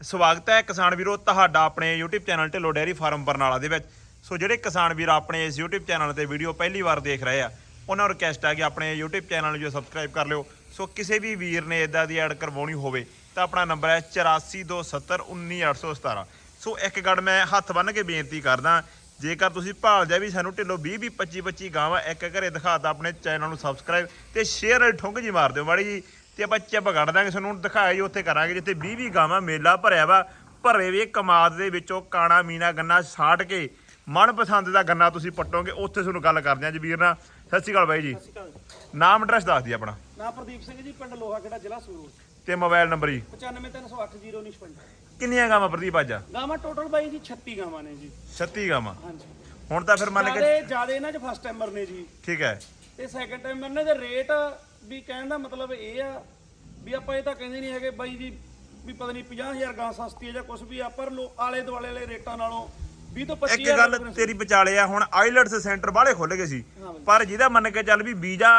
ਸਵਾਗਤ ਹੈ ਕਿਸਾਨ ਵੀਰੋ ਤੁਹਾਡਾ ਆਪਣੇ YouTube channel Dhillon dairy farm Barnala ਦੇ ਵਿੱਚ। ਸੋ ਜਿਹੜੇ ਕਿਸਾਨ ਵੀਰ ਆਪਣੇ ਇਸ YouTube ਚੈਨਲ ਤੇ ਵੀਡੀਓ ਪਹਿਲੀ ਵਾਰ ਦੇਖ ਰਹੇ ਆ, ਉਹਨਾਂ ਨੂੰ ਰਿਕਵੈਸਟ ਆ ਕਿ ਆਪਣੇ YouTube ਚੈਨਲ ਨੂੰ ਜੋ ਸਬਸਕ੍ਰਾਈਬ ਕਰ ਲਿਓ। ਸੋ ਕਿਸੇ ਵੀ ਵੀਰ ਨੇ ਇਦਾਂ ਦੀ ਐਡ ਕਰਵਾਉਣੀ ਹੋਵੇ ਤਾਂ ਆਪਣਾ ਨੰਬਰ ਹੈ 8427191817 ਸੋ ਇੱਕ ਗੱਲ ਮੈਂ ਹੱਥ ਬੰਨ੍ਹ ਕੇ ਬੇਨਤੀ ਕਰਦਾ, ਜੇਕਰ ਤੁਸੀਂ ਭਾਲ ਭਾਲਦੇ ਵੀ ਸਾਨੂੰ ਢਿੱਲੋ 20 20 25 25 ਗਾਵਾਂ ਇੱਕ ਘਰੇ ਦਿਖਾਤਾ ਆਪਣੇ ਚੈਨਲ ਨੂੰ ਸਬਸਕ੍ਰਾਈਬ ਤੇ ਸ਼ੇਅਰ ਠੁੰਗ ਜੀ ਮਾਰ ਦਿਓ ਮਾੜੀ ਜੀ। ਤੇ ਆਪਾਂ ਚਿਪ ਕੱਢ ਦਾਂਗੇ ਤੁਹਾਨੂੰ ਦਿਖਾਇਆ ਜੀ ਉੱਥੇ ਕਰਾਂਗੇ ਜਿੱਥੇ 20 20 ਗਾਵਾਂ ਮੇਲਾ ਭਰਿਆ ਵਾ ਭਰੇ ਵੀ ਕਮਾਦ ਦੇ ਵਿੱਚੋਂ ਕਾਣਾ ਮੀਨਾ ਗੰਨਾ ਛਾਟ ਕੇ ਮਨਪਸੰਦ ਦਾ ਗੰਨਾ ਤੁਸੀਂ ਪੱਟੋਗੇ ਉੱਥੇ ਤੁਹਾਨੂੰ ਗੱਲ ਕਰਦੇ ਹਾਂ ਜੀ ਵੀਰ ਨਾਲ। ਸਤਿ ਸ਼੍ਰੀ ਅਕਾਲ ਬਾਈ ਜੀ। ਨਾਮ ਐਡਰੈਸ ਦੱਸ ਦਿਓ ਆਪਣਾ। ਨਾ ਪ੍ਰਦੀਪ ਸਿੰਘ ਜੀ ਪਿੰਡ ਲੋਹਾ ਕਿਹੜਾ ਜ਼ਿਲ੍ਹਾ ਸੰਗਰੂਰ ਤੇ ਮੋਬਾਈਲ ਨੰਬਰ ਜੀ। 9530801955 ਕਿੰਨੀਆਂ ਗਾਵਾਂ ਪ੍ਰਦੀਪ ਅੱਜ? ਗਾਵਾਂ ਟੋਟਲ ਬਾਈ ਜੀ 36 ਗਾਵਾਂ ਨੇ ਜੀ। 36 ਗਾਵਾਂ। ਹਾਂਜੀ। ਹੁਣ ਤਾਂ ਫਿਰ ਮੰਨ ਕੇ ਜਿਆਦੇ ਇਹਨਾਂ 'ਚ ਫਸਟ ਟਾਈਮਰ ਨੇ ਜੀ। ਠੀਕ ਹੈ। ਤੇ ਸੈਕੰਡ ਟਾਈਮਰ ਨੇ ਦੇ ਰੇਟ ਵੀ ਕਹਿਣ ਦਾ ਮਤਲਬ ਇਹ ਆ ਵੀ ਆਪਾਂ ਇਹ ਤਾਂ ਕਹਿੰਦੇ ਨਹੀਂ ਹੈਗੇ ਬਾਈ ਜੀ ਵੀ ਪਤਾ ਨਹੀਂ 50000 ਗਾਂ ਸਸਤੀ ਹੈ ਜਾਂ ਕੁਝ ਵੀ ਆ ਪਰ ਲੋ ਆਲੇ ਦੁਆਲੇ ਵਾਲੇ ਰੇਟਾਂ ਨਾਲੋਂ 20 ਤੋਂ 25 ਇੱਕ ਗੱਲ ਤੇਰੀ ਵਿਚਾਲੇ ਆ ਹੁਣ ਆਈਲੈਟਸ ਸੈਂਟਰ ਬਾਹਲੇ ਖੁੱਲ ਗਏ ਸੀ ਹਾਂ। ਪਰ ਜਿਹਦਾ ਮੰਨ ਕੇ ਚੱਲ ਵੀ ਵੀਜ਼ਾ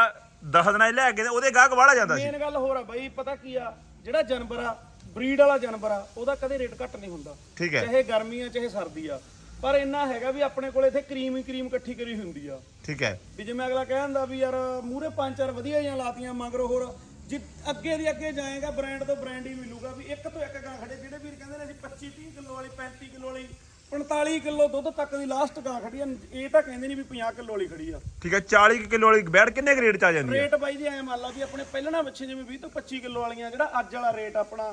10 ਦਿਨਾਂ 'ਚ ਲੈ ਕੇ ਤੇ ਉਹਦੇ ਗਾਹਕ ਵਾਲਾ ਜਾਂਦਾ ਸੀ। ਮੇਨ ਗੱਲ ਹੋਰ ਆ ਬਾਈ ਪਤਾ ਕੀ ਆ ਜਿਹੜਾ ਜਾਨਵਰ ਆ ਬਰੀਡ ਵਾਲਾ ਜਾਨਵਰ ਆ ਉਹਦਾ ਕਦੇ ਰੇਟ ਘੱਟ ਨਹੀਂ ਹੁੰਦਾ। ਹੈ। ਚਾਹੇ ਗਰਮੀ ਆ ਚਾਹੇ ਸਰਦੀ ਆ। ਪਰ ਇੰਨਾ ਹੈਗਾ ਵੀ ਆਪਣੇ ਕੋਲ ਇੱਥੇ ਕਰੀਮ ਹੀ ਕਰੀਮ ਇਕੱਠੀ ਕਰੀ ਹੁੰਦੀ ਆ। ਠੀਕ ਹੈ। ਵੀ ਜਿਵੇਂ ਅਗਲਾ ਕਹਿੰਦਾ ਵੀ ਯਾਰ ਮੂਰੇ ਪੰਜ ਚਾਰ ਵਧੀਆ ਜਾਂ ਲਾਤੀਆਂ ਮਗਰ ਹੋਰ ਜੇ ਅੱਗੇ ਦੀ ਅੱਗੇ ਜਾਏਗਾ ਬ੍ਰਾਂਡ ਤੋਂ ਬ੍ਰਾਂਡ ਹੀ ਮਿਲੂਗਾ ਵੀ ਇੱਕ ਤੋਂ ਇੱਕ ਗਾਂ ਖੜੇ ਜਿਹੜੇ ਵੀਰ ਕਹਿੰਦੇ ਨੇ ਅਸੀਂ 25 30 ਕਿਲੋ ਵਾਲੀ 35 ਕਿਲੋ ਵਾਲੀ 45 ਕਿਲੋ ਦੁੱਧ ਤੱਕ ਦੀ ਲਾਸਟ ਗਾਂ ਖੜੀ ਆ ਇਹ ਤਾਂ ਕਹਿੰਦੇ ਨਹੀਂ ਵੀ 50 ਕਿਲੋ ਵਾਲੀ ਖੜੀ ਆ। ਠੀਕ ਹੈ 40 ਕਿਲੋ ਵਾਲੀ ਬੈੜ ਕਿੰਨੇ ਗ੍ਰੇਡ 'ਚ ਆ ਜਾਂਦੀ ਹੈ ਰੇਟ ਬਾਈ ਜੀ ਐ ਮੰਨ ਲਾ ਵੀ ਆਪਣੇ ਪਹਿਲਣਾ ਬੱਚੇ ਜਿਵੇਂ 20 ਤੋਂ 25 ਕਿਲੋ ਵਾਲੀਆਂ ਜਿਹੜਾ ਅੱਜ ਵਾਲਾ ਰੇਟ ਆਪਣਾ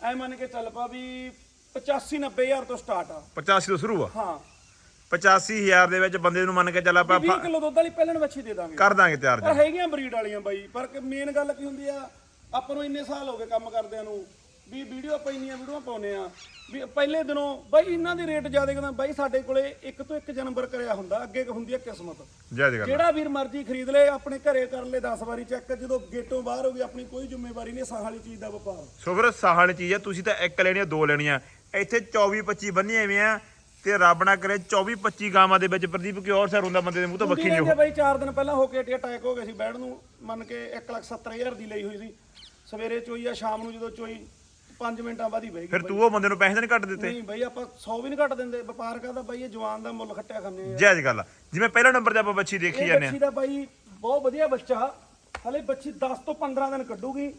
ਐ ਮੰਨ ਕੇ ਚੱਲ ਪਾ ਵੀ 85 90000 ਤੋਂ ਸਟਾਰਟ ਆ। 85 ਤੋਂ ਸ਼ੁਰੂ ਆ? ਹਾਂ। 85000 ਦੇ ਵਿੱਚ ਬੰਦੇ ਨੂੰ ਮੰਨ ਕੇ ਚੱਲ ਆਪਾਂ 20 ਕਿਲੋ ਦੁੱਧ ਵਾਲੀ ਪਹਿਲਣ ਬੱਚੀ ਦੇ ਦਾਂਗੇ। ਕਰ ਦਾਂਗੇ ਤਿਆਰ ਪਰ ਜੀ ਹੈਗੀਆਂ ਬਰੀਡ ਵਾਲੀਆਂ ਬਾਈ। ਪਰ ਮੇਨ ਗੱਲ ਕੀ ਹੁੰਦੀ ਆ ਆਪਾਂ ਨੂੰ ਇੰਨੇ ਸਾਲ ਹੋ ਗਏ ਕੰਮ ਕਰਦਿਆਂ ਨੂੰ ਵੀ ਵੀਡੀਓ ਆਪਾਂ ਇੰਨੀਆਂ ਵੀਡੀਓ ਪਾਉਨੇ ਆ। ਵੀ ਪਹਿਲੇ ਦਿਨੋਂ ਬਾਈ ਇਹਨਾਂ ਦੀ ਰੇਟ ਜ਼ਿਆਦਾ ਕਹਿੰਦਾ ਬਾਈ ਸਾਡੇ ਕੋਲੇ ਇੱਕ ਤੋਂ ਇੱਕ ਜਨੰਬਰ ਕਰਿਆ ਹੁੰਦਾ ਅੱਗੇ ਕਿ ਹੁੰਦੀ ਆ ਕਿਸਮਤ। ਜੈ ਜੈ ਗੱਲ ਜਿਹੜਾ ਵੀਰ ਮਰਜ਼ੀ ਖਰੀਦ ਲੇ ਆਪਣੇ ਘਰੇ ਕਰ ਲੈ 10 ਵਾਰੀ ਚੈੱਕ ਜਦੋਂ ਗੇਟੋਂ ਬਾਹਰ ਹੋ ਗਈ ਆਪਣੀ ਕੋਈ ਜ਼ਿੰਮੇਵਾਰੀ ਨਹੀਂ ਸਾਹ ਵਾਲੀ ਚੀਜ਼ ਦਾ ਵਪਾਰ। ਸੋ ਫਿਰ ਸਾਹਣ ਚੀਜ਼ ਹੈ ਤੁਸੀਂ ਤਾਂ ਇੱਕ ਲੈਣੀ ਆ ਦੋ ਲੈਣੀਆਂ। ਇੱਥੇ 24 25 ਬੰਨੀਆਂ ਐਵੇਂ ਆ ਤੇ ਰੱਬ ਨਾ ਕਰੇ 24 25 ਗਾਵਾਂ ਦੇ ਵਿੱਚ ਪ੍ਰਦੀਪ ਕੀ ਹੋਰ ਸਰ ਹੁੰਦਾ ਬੰਦੇ ਦੇ ਮੂੰਹ ਤੋਂ ਬੱਖੀ ਨਹੀਂ ਹੁੰਦੀ ਬਾਈ 4 ਦਿਨ ਪਹਿਲਾਂ ਹੋ ਕੇ ਅਟੈਕ ਹੋ ਗਿਆ ਸੀ ਬੈਡ ਨੂੰ ਮੰਨ ਕੇ 170000 ਦੀ ਲਈ ਹੋਈ ਸੀ। ਸਵੇਰੇ ਚੋਈ ਆ ਸ਼ਾਮ ਨੂੰ ਜਦੋਂ ਚੋਈ 5 ਮਿੰਟਾਂ ਬਾਅਦ ਹੀ ਬਹਿ ਗਈ ਫਿਰ ਤੂੰ ਉਹ ਬੰਦੇ ਨੂੰ ਪੈਸੇ ਤਾਂ ਨਹੀਂ ਕੱਟ ਦਿੱਤੇ? ਨਹੀਂ ਬਾਈ ਆਪਾਂ 100 ਵੀ ਨਹੀਂ ਘੱਟ ਦਿੰਦੇ। ਵਪਾਰ ਕਰਦਾ ਬਾਈ ਇਹ ਜਵਾਨ ਦਾ ਮੁੱਲ ਖੱਟਿਆ ਖਾਂਦੇ ਆ। ਜੈ ਜੈ ਗੱਲ। ਜਿਵੇਂ ਪਹਿਲਾ ਨੰਬਰ ਤੇ ਆਪਾਂ ਬੱਚੀ ਦੇਖੀ ਜਾਂਦੇ ਆ। ਬੱਚੀ ਦਾ ਬਾਈ ਬਹੁਤ ਵਧੀਆ ਬੱਚਾ। ਹਲੇ ਬੱਚੀ 10 ਤੋਂ 15 ਦਿਨ ਕੱਢੂਗੀ।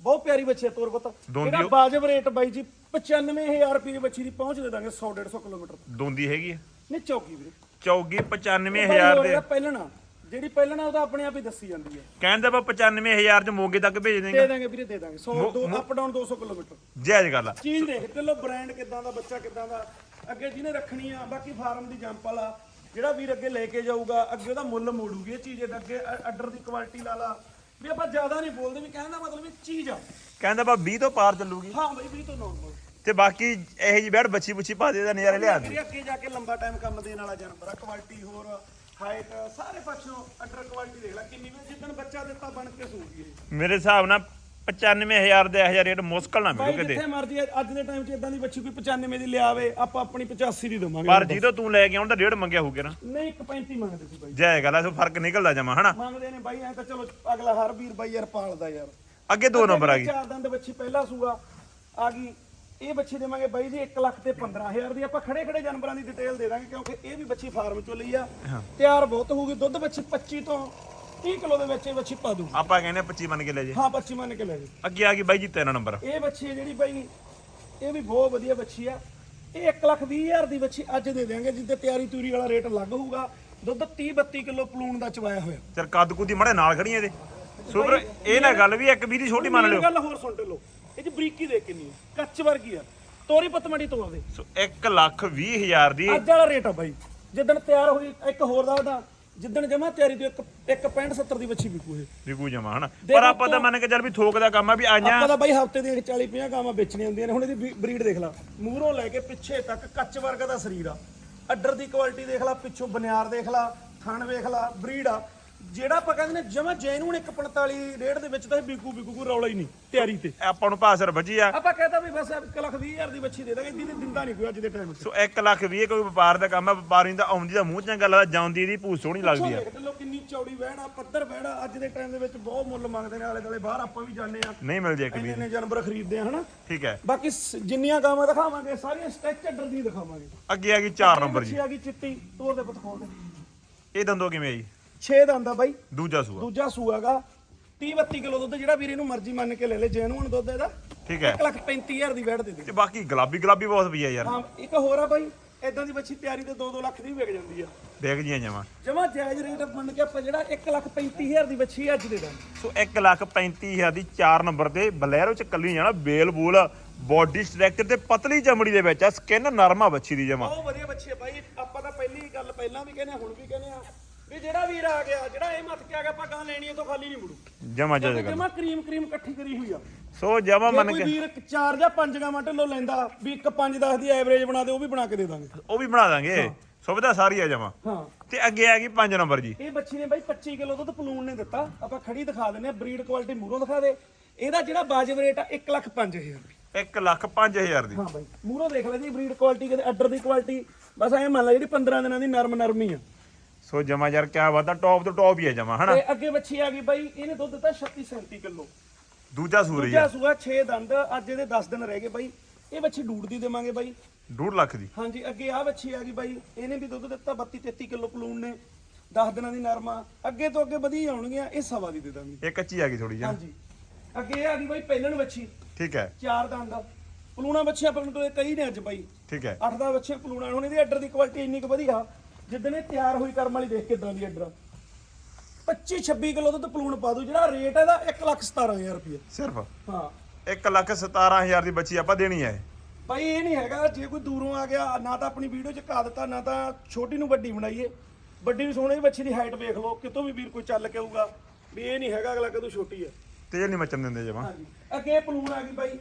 ਬਹੁਤ ਪਿਆਰੀ ਬੱਚੀ ਹੈ ਤੋਰ ਪੁੱਤ। ਦੋਂਦੀ ਇਹਦਾ ਉਹ- ਬਾਜਬ ਰੇਟ ਬਾਈ ਜੀ 95000 ਰੁਪਏ ਦੀ ਬੱਚੀ ਦੀ ਪਹੁੰਚ ਦੇ ਦਾਂਗੇ 100 150 ਕਿਲੋਮੀਟਰ ਦੋਂਦੀ ਹੈਗੀ ਆ? ਨਹੀਂ ਚੌਕੀ ਵੀਰੇ। ਚੌਗੀ ਬਾਈ 95000 ਹੋਰ ਦੇ। ਪਹਿਲਣਾ ਜਿਹੜੀ ਪਹਿਲਣਾ ਉਹ ਤਾਂ ਆਪਣੇ ਆਪ ਹੀ ਦੱਸੀ ਜਾਂਦੀ ਹੈ ਕਹਿੰਦੇ ਆਪਾਂ 95000 ਚ ਮੋਗੇ ਤੱਕ ਭੇਜ ਦੇਂਗੇ। ਦੇ ਦਾਂਗੇ ਵੀਰੇ ਦੇ ਦਾਂਗੇ। 100 ਦੋ ਅਪ ਡਾਊਨ 200 ਕਿਲੋਮੀਟਰ। ਜੈ ਜੈ ਗੱਲ ਆ। ਚੀਜ਼ ਦੇਖ ਚਲੋ ਬ੍ਰਾਂਡ ਕਿਦਾਂ ਦਾ ਬੱਚਾ ਕਿਦਾਂ ਦਾ। ਅੱਗੇ ਜਿਹਨੇ ਰੱਖਣੀ ਆ ਬਾਕੀ ਫਾਰਮ ਦੀ ਜੰਪ ਵਾਲਾ ਜਿਹੜਾ ਵੀਰ ਅੱਗੇ ਲੈ ਕੇ ਜਾਊਗਾ ਅੱਗੇ ਉਹਦਾ ਮੁੱਲ ਮੋੜੂਗੀ ਇਹ ਚੀਜ਼। ਇਹਦਾ ਅੱਗੇ ਆਰਡਰ ਦੀ ਕੁਆਲਿਟੀ ਲਾ ਲਾ। ਵੀ ਆਪਾਂ ਜ਼ਿਆਦਾ ਨਹੀਂ ਬੋਲਦੇ ਵੀ ਕਹਿਣ ਦਾ ਮਤਲਬ ਵੀ ਚੀਜ਼ ਆ। ਕਹਿੰਦਾ ਆਪਾਂ 20 ਤੋਂ ਪਾਰ ਚੱਲੂਗੀ। ਹਾਂ ਬਈ ਵੀ ਤੋਂ ਨੋਰਮਲ ਤੇ ਬਾਕੀ ਇਹੋ ਜੀ ਬੈੜ ਬੱਚੀ ਬੁੱਚੀ ਪਾ ਦੇ ਦਾ ਨਜ਼ਾਰੇ ਲਿਆ ਦੇ। ਅੱਗੇ ਜਾ ਕੇ ਲੰਬਾ ਟਾਈਮ ਕੰਮ ਦੇਣ ਵਾਲਾ ਜਾਨਵਰ ਆ ਕੁਆਲਿਟੀ ਹੋਰ ਹਾਈਟ ਸਾਰੇ ਪਾਸੋਂ ਆਰਡਰ ਕੁਆਲਿਟੀ ਦੇਖ ਲੈ ਕਿੰਨੀ ਵੀ ਜਿੱਦਣ ਬੱਚਾ ਦਿੱਤਾ ਬਣ ਕੇ ਸੂਗੀ ਇਹ। ਮੇਰੇ ਹਿਸਾਬ ਨਾਲ 95000 ਦੇ 1000 ਰੇਟ ਮੁਸ਼ਕਲ ਨਾ ਭਾਈ ਮਿਲੂ ਕਿਤੇ। ਜਿੱਥੇ ਮਰਜ਼ੀ ਅੱਜ ਦੇ ਟਾਈਮ 'ਚ ਇਦਾਂ ਦੀ ਬੱਚੀ ਕੋਈ 95 ਦੀ ਲਿਆਵੇ ਆਪਾਂ ਆਪਣੀ 85 ਦੀ ਦਵਾਂਗੇ। ਪਰ ਜਦੋਂ ਤੂੰ ਲੈ ਕੇ ਆਉਣ ਤਾਂ ਡੇਢ ਮੰਗਿਆ ਹੋਊਗਾ ਨਾ। ਨਹੀਂ ਇੱਕ 35 ਮੰਗਦੇ ਸੀ ਬਾਈ ਜੈ ਗੱਲ ਆ ਸੋ ਫ਼ਰਕ ਨਿਕਲਦਾ ਜਮਾ ਹਨਾ? ਮੰਗਦੇ ਨੇ ਬਾਈ ਐ ਤਾਂ ਚਲੋ ਅਗਲਾ ਹਰ ਵੀਰ ਬਾਈ ਯਾਰ ਪਾਲਦਾ ਯਾਰ। ਅੱਗੇ ਦੋ ਨੰਬਰ ਆ ਗਈ ਚਾਰ ਦੰਦ ਬੱਚੀ ਪਹਿਲਾ ਸੂਆ ਆ ਗਈ। ਇਹ ਬੱਚੀ ਦੇਵਾਂਗੇ ਬਾਈ ਜੀ 1 ਲੱਖ ਤੇ 15000 ਦੀ। ਆਪਾਂ ਖੜੇ ਖੜੇ ਜਾਨਵਰਾਂ ਦੀ ਡਿਟੇਲ ਦੇ ਦਾਂਗੇ ਕਿਉਂਕਿ ਇਹ ਵੀ ਬੱਚੀ ਫਾਰਮ ਚੋਂ ਲਈ ਆ। ਤਿਆਰ ਬਹੁਤ ਹੋਊਗੀ। ਦੁੱਧ ਬੱਚੀ 25 ਤੋਂ 30 ਕਿਲੋ ਦੇ ਵਿੱਚ ਇਹ ਬੱਚੀ ਪਾ ਦੂ ਆਪਾਂ ਕਹਿੰਦੇ 25 ਮੰਨ ਕੇ ਲੈ ਜੇ। ਹਾਂ ਬੱਚੀ ਮੰਨ ਕੇ ਲੈ ਜੀ। ਅੱਗੇ ਆ ਗਈ ਬਾਈ ਜੀ ਤਿੰਨ ਨੰਬਰ। ਇਹ ਹੈ ਜਿਹੜੀ ਬਾਈ ਇਹ ਵੀ ਬਹੁਤ ਵਧੀਆ ਬੱਚੀ ਆ। ਇਹ 1 ਲੱਖ 20 ਹਜ਼ਾਰ ਦੀ ਬੱਚੀ ਅੱਜ ਦੇ ਦਿਆਂਗੇ ਜਿੱਦੇ ਤਿਆਰੀ ਤੂਰੀ ਵਾਲਾ ਰੇਟ ਲੱਗ ਹੋਊਗਾ। ਦੁੱਧ 30 32 ਕਿਲੋ ਪਲੂਣ ਦਾ ਚਵਾਇਆ ਹੋਇਆ। ਚਰ ਕੱਦ ਕੁਦੀ ਮੜੇ ਨਾਲ ਖੜੀਆਂ ਇਹਦੇ। ਸੋ ਫਿਰ ਇਹ ਨਾ ਗੱਲ ਵੀ ਇੱਕ ਵੀਹ ਦੀ ਛੋਟੀ ਮੰਨ ਮੇਨ ਲਿਓ। ਗੱਲ ਹੋਰ ਸੁਣ ਲਓ। ਇਹ ਚ ਬਰੀਕੀ ਦੇ ਕਿੰਨੀ ਕੱਚ ਵਰਗੀ ਆ। ਤੋਰੀ ਪਤਮੜੀ ਤੋੜ ਦੇ। ਸੋ 1 ਲੱਖ 20 ਹਜ਼ਾਰ ਦੀ ਅੱਜ ਵਾਲਾ ਰੇਟ ਆ ਬਾਈ। ਜਿੱਦਣ ਤਿਆਰ ਹੋਈ ਇੱਕ ਹੋਰ ਦਾ ਉਹਦਾ ਜਿੱਦਣ ਜਮਾ ਤਿਆਰੀ ਤੋਂ ਇੱਕ ਇੱਕ 65 70 ਦੀ ਬੱਚੀ ਵਿਕੂ ਇਹ। ਵਿਕੂ ਜਮਾ ਹਨਾ? ਪਰ ਆਪਾਂ ਤਾਂ ਮੰਨ ਕੇ ਚੱਲ ਵੀ ਥੋਕ ਦਾ ਕੰਮ ਆ ਵੀ ਆਈਆਂ ਆਪਾਂ ਤਾਂ ਬਾਈ ਹਫ਼ਤੇ ਦੇ 40 50 ਗਾਵਾਂ ਵੇਚਣੀਆਂ ਹੁੰਦੀਆਂ ਨੇ ਹੁਣ ਇਹਦੀ ਬਰੀਡ ਦੇਖ ਲਾ। ਮੂਹਰੋਂ ਲੈ ਕੇ ਪਿੱਛੇ ਤੱਕ ਕੱਚ ਵਰਗਾ ਦਾ ਸਰੀਰ ਆ। ਅੱਡਰ ਦੀ ਕੁਆਲਿਟੀ ਦੇਖ ਲਾ ਪਿੱਛੋਂ ਬਨਿਆਰ ਦੇਖ ਲਾ ਥਣ ਵੇਖ ਲਾ ਬਰੀਡ ਆ। ਜਿਹੜਾ ਆਪਾਂ ਕਹਿੰਦੇ ਨੇ ਜਮਾ ਜੈਨੂਨ 145 ਰੇਟ ਦੇ ਵਿੱਚ ਤਾਂ ਇਹ ਬਿਕੂ ਬਿਕੂ ਕੋਈ ਰੌਲਾ ਹੀ ਨਹੀਂ ਤਿਆਰੀ ਤੇ। ਆਪਾਂ ਨੂੰ ਭਾਸਰ ਵੱਜੀ ਆ। ਆਪਾਂ ਕਹਿੰਦਾ ਵੀ ਬਸ 1 ਲੱਖ 20 ਹਜ਼ਾਰ ਦੀ ਬੱਚੀ ਦੇ ਦਾਂਗੇ ਇਹਦੀ ਦਿੰਦਾ ਨਹੀਂ ਕੋਈ ਅੱਜ ਦੇ ਟਾਈਮ 'ਚ। ਸੋ 1 ਲੱਖ ਵੀ ਕੋਈ ਵਪਾਰ ਦਾ ਕੰਮ ਆ ਵਪਾਰੀ ਦਾ ਆਉਂਦੀ ਦਾ ਮੂੰਹ ਚੰਗਾ ਲੱਗਦਾ ਜਾਂਦੀ ਦੀ ਪੂਛ ਸੋਹਣੀ ਲੱਗਦੀ ਆ। ਦੇਖ ਕਿੰਨੀ ਚੌੜੀ ਵਹਿਣਾ ਪੱਧਰ ਵਹਿਣਾ ਅੱਜ ਦੇ ਟਾਈਮ ਦੇ ਵਿੱਚ ਬਹੁਤ ਮੁੱਲ ਮੰਗਦੇ ਨੇ ਆਲੇ ਦੁਆਲੇ ਬਾਹਰ ਆਪਾਂ ਵੀ ਜਾਂਦੇ ਆ। ਨਹੀਂ ਮਿਲਦੀ ਇੱਕ ਵੀ ਇੰਨੇ ਜਾਨਵਰ ਖਰੀਦਦੇ ਆ ਹਨਾ? ਠੀਕ ਹੈ। ਬਾਕੀ ਜਿੰਨੀਆਂ ਗਾਵਾਂ ਦਿਖਾਵਾਂਗੇ ਸਾਰੀਆਂ ਸਟ੍ਰਕਚਰ ਦੀ ਦਿਖਾਵਾਂਗੇ। ਅੱਗੇ ਆ ਗਈ 4 ਨੰਬਰ ਜੀ। ਬੱਚੀ ਆ ਗਈ ਚਿੱਟੀ ਤੋਰ ਦੇ ਪੁੱਤ ਖੋਲ ਦੇ। ਇਹ ਦੰਦੋ ਕਿਵੇਂ ਆ ਜੀ? 6 ਦਾ ਆਂਦਾ ਬਾਈ। ਦੂਜਾ ਸੂਆ। ਦੂਜਾ ਸੂਆਗਾ 30 32 ਕਿਲੋ ਦੁੱਧ ਜਿਹੜਾ ਵੀਰੇ ਨੂੰ ਮਰਜ਼ੀ ਮੰਨ ਕੇ ਲੈ ਲੈ ਜੈਨੂਨ ਦੁੱਧ ਇਹਦਾ। ਠੀਕ ਹੈ। 1 ਲੱਖ 35000 ਦੀ ਵੈਟ ਦੇ ਦੇ। ਤੇ ਬਾਕੀ ਗੁਲਾਬੀ ਗੁਲਾਬੀ ਬਹੁਤ ਪਈ ਆ ਯਾਰ। ਹਾਂ ਇੱਕ ਹੋਰ ਆ ਬਾਈ ਇਦਾਂ ਦੀ ਬੱਚੀ ਤਿਆਰੀ ਤੇ 2-2 ਲੱਖ ਦੀ ਵਿਕ ਜਾਂਦੀ ਆ। ਦੇਖ ਜੀਆਂ ਜਮਾ। ਜਮਾ ਜਾਇਜ਼ ਰੇਟ ਮੰਨ ਕੇ ਆਪਾਂ ਜਿਹੜਾ 1 ਲੱਖ 35000 ਦੀ ਬੱਚੀ ਅੱਜ ਦੇ ਦਾਂਗੇ ਸੋ 1 ਲੱਖ 35000 ਦੀ 4 ਨੰਬਰ ਤੇ ਬਲੈਰੋ ਚ ਕੱਲੀ ਜਾਣਾ ਬੇਲ ਬੂਲ ਬੋਡੀ ਸਟਰਕਚਰ ਤੇ ਪਤਲੀ ਚਮੜੀ ਦੇ ਵਿੱਚ ਆ ਸਕਿਨ ਨਰਮ ਆ ਬੱਚੀ ਦੀ ਜਮਾ। ਬਹੁਤ ਵਧੀਆ ਬੱਚੀ ਆ ਬਾਈ। ਆਪਾਂ ਤਾਂ ਪਹਿਲੀ ਗੱਲ ਪਹਿਲਾਂ ਵੀ ਕਹਿੰਦੇ ਆ, ਹੁਣ ਵੀ ਕਹਿੰਦੇ ਆ। ਵੀ ਜਿਹੜਾ ਵੀਰ ਆ ਗਿਆ ਜਿਹੜਾ ਇਹ ਮੱਥ ਕੇ ਆ ਗਿਆ ਆਪਾਂ ਗਾਂ ਲੈਣੀ ਤਾਂ ਖਾਲੀ ਨਹੀਂ ਮੁੜੂ। ਜਮਾ ਗੱਲ ਜਮਾ ਕਰੀਮ ਕਰੀਮ ਇਕੱਠੀ ਕਰੀ ਹੋਈ ਆ। ਸੋ ਜਮਾ ਮੰਨ ਕੇ ਵੀਰ 4 ਜਾਂ 5 ਗਾਂ ਢਿੱਲੋਂ ਲੈਂਦਾ ਵੀ ਇੱਕ 5-10 ਦੀ ਐਵਰੇਜ ਬਣਾ ਦੇ ਉਹ ਵੀ ਬਣਾ ਕੇ ਦੇ ਦਾਂਗੇ। ਉਹ ਵੀ ਬਣਾ ਦਾਂਗੇ। ਸੁਵਿਧਾ ਸਾਰੀ ਆ ਜਮਾ। ਹਾਂ। ਤੇ ਅੱਗੇ ਆ ਗਈ 5 ਨੰਬਰ ਜੀ। ਇਹ ਬੱਚੀ ਨੇ ਬਾਈ 25 ਕਿਲੋ ਦੁੱਧ ਪਲੂਣ ਨੇ ਦਿੱਤਾ। ਆਪਾਂ ਖੜੀ ਦਿਖਾ ਦਿੰਨੇ ਆ ਬਰੀਡ ਕੁਆਲਿਟੀ ਮੂਰੋਂ ਦਿਖਾ ਦੇ। ਇਹਦਾ ਜਿਹੜਾ ਵਾਜਬ ਰੇਟ ਆ 1 ਲੱਖ 5000 ਰੁਪਏ 1 ਲੱਖ 5000 ਦੀ। ਹਾਂ ਬਾਈ ਮੂਰੋਂ ਦੇਖ ਲੈ ਜੀ ਬਰੀਡ ਕੁਆਲਿਟੀ ਕਿਤੇ ਅੱਡਰ ਦੀ ਕੁਆਲਿਟੀ ਬਸ ਐਂ ਮੰਨ ਲੈ ਜਿਹੜੀ 15 ਦਿਨਾਂ ਦੀ ਨਰਮ ਨਰਮੀ ਆ। ਸੋ ਜਮਾ ਯਾਰ ਕਿਆ ਬਾਤ ਆ ਟੌਪ ਤੋਂ ਟੌਪ ਹੀ ਆ ਜਮਾ ਹਨਾ? ਤੇ ਅੱਗੇ ਬੱਚੀ ਆ ਗਈ ਬਾਈ ਇਹਨੇ ਦੁੱਧ ਦਿੱਤਾ 36 37 ਕਿਲੋ। ਦੂਜਾ ਸੂਰਜ ਦੂਜਾ ਸੂਆ 6 ਦੰਦ ਅੱਜ ਇਹਦੇ 10 ਦਿਨ ਰਹਿ ਗਏ ਬਾਈ। ਇਹ ਬੱਚੀ ਡੂੜ ਦੀ ਦੇਵਾਂਗੇ ਬਾਈ। 2 ਲੱਖ ਦੀ? ਹਾਂਜੀ ਅੱਗੇ ਆ ਬੱਚੀ ਆ ਗਈ ਬਾਈ ਇਹਨੇ ਵੀ ਦੁੱਧ ਦਿੱਤਾ 32 33 ਕਿਲੋ ਪਲੂਣ ਨੇ। 10 ਦਿਨਾਂ ਦੀ ਨਰਮਾ ਅੱਗੇ ਤੋਂ ਅੱਗੇ ਵਧੀ ਆਉਣਗੀਆਂ ਇਹ ਸਵਾ ਦੀ ਦੇ ਦਾਂਗੇ। ਇਹ ਕੱਚੀ ਆ ਗਈ ਥੋੜੀ ਜਿਹੀ ਹਾਂਜੀ। ਅੱਗੇ ਆ ਗਈ ਬਾਈ ਪਹਿਲਣ ਬੱਚੀ ਠੀਕ ਹੈ। ਚਾਰ ਦੰਦ। ਪਲੂਣਾ ਬੱਚੀਆਂ ਆਪਣੇ ਕੋਲ ਕਈ ਨੇ ਅੱਜ ਬਾਈ। ਠੀਕ ਹੈ। ਅੱਠ ਦਾ ਬੱਚੇ ਪਲੂਣਾ ਹੁਣ ਇਹਦੀ ਅੱਡਰ ਦੀ ਕੁਆਲਿਟੀ ਇੰਨੀ ਕੁ ਵਧੀਆ। ਜਿੱਦਣ ਇਹ ਤਿਆਰ ਹੋਈ ਕਰਮ ਵਾਲੀ ਦੇਖ ਕਿਦਾਂ ਦੀ ਅੱਡਰ 25 26 ਕਿਲੋ ਦੁੱਧ ਪਲੂਣ ਪਾ ਦੂ ਜਿਹੜਾ ਰੇਟ ਇਹਦਾ 1 ਲੱਖ 17000 ਰੁਪਏ ਸਿਰਫ? ਹਾਂ। 1 ਲੱਖ 17000 ਦੀ ਬੱਚੀ ਆਪਾਂ ਦੇਣੀ ਹੈ ਭਾਈ ਇਹ ਨਹੀਂ ਹੈਗਾ ਜੇ ਕੋਈ ਦੂਰੋਂ ਆ ਗਿਆ ਨਾ ਤਾਂ ਆਪਣੀ ਵੀਡੀਓ 'ਚ ਕਾ ਦਿੱਤਾ ਨਾ ਤਾਂ ਛੋਟੀ ਨੂੰ ਵੱਡੀ ਬਣਾਈਏ। ਵੱਡੀ ਨੂੰ ਸੋਹਣੀ ਬੱਚੀ ਦੀ ਹਾਈਟ ਵੇਖ ਲਓ ਕਿਤੋਂ ਵੀ ਵੀਰ ਕੋਈ ਚੱਲ ਕੇ ਆਊਗਾ। ਵੀ ਇਹ ਨਹੀਂ ਹੈਗਾ ਅਗਲਾ ਕਦੋਂ ਛੋਟੀ ਹੈ ਤੇਲ ਨਹੀਂ ਮਚਣ ਦਿੰਦੇ ਜਮਾ ਹਾਂਜੀ। ਅੱਗੇ ਪਲੂਣ ਆ ਗਈ ਬਾਈ।